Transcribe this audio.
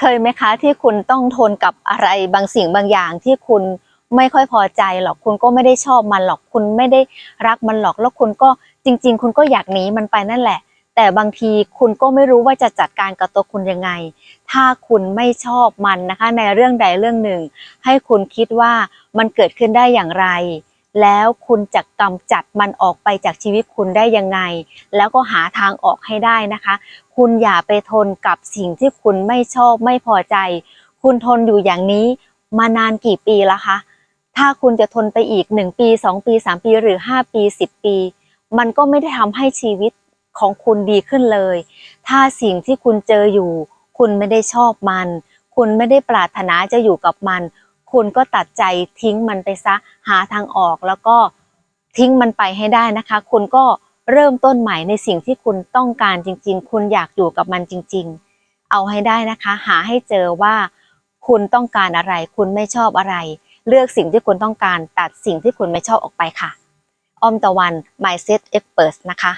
เคยไหมคะที่คุณต้องทนกับอะไรบางสิ่งบางอย่างที่คุณไม่ค่อยพอใจหรอกคุณก็ไม่ได้ชอบมันหรอกคุณไม่ได้รักมันหรอกแล้วคุณก็จริง ๆ คุณก็อยากหนีมันไปนั่นแหละ แต่บางทีคุณก็ไม่รู้ว่าจะจัดการกับตัวคุณยังไง ถ้าคุณไม่ชอบมันนะคะ ในเรื่องใดเรื่องหนึ่ง ให้คุณคิดว่ามันเกิดขึ้นได้อย่างไร แล้วคุณจะกำจัดมันออกไปจากชีวิตคุณได้ยังไง แล้วก็หาทางออกให้ได้นะคะ คุณอย่าไปทนกับสิ่งที่คุณไม่ชอบไม่พอใจ คุณทนอยู่อย่างนี้มานานกี่ปีแล้วคะ ถ้าคุณจะทนไปอีก 1 ปี 2 ปี 3 ปีหรือ 5 ปี 10 ปี มันก็ไม่ได้ทำให้ชีวิตของคุณดีขึ้นเลย ถ้าสิ่งที่คุณเจออยู่ คุณไม่ได้ชอบมัน คุณไม่ได้ปรารถนาจะอยู่กับมัน คุณก็ตัดใจทิ้งมันไปซะหาทางออกแล้วก็ทิ้งมันไปให้ได้นะคะ คุณก็เริ่มต้นใหม่ในสิ่งที่คุณต้องการจริง ๆ คุณอยากอยู่กับมันจริง ๆ เอาให้ได้นะคะ หาให้เจอว่าคุณต้องการอะไร คุณไม่ชอบอะไร เลือกสิ่งที่คุณต้องการตัดสิ่งที่คุณไม่ชอบออกไปค่ะ ออมตะวัน Mindset Expert นะคะ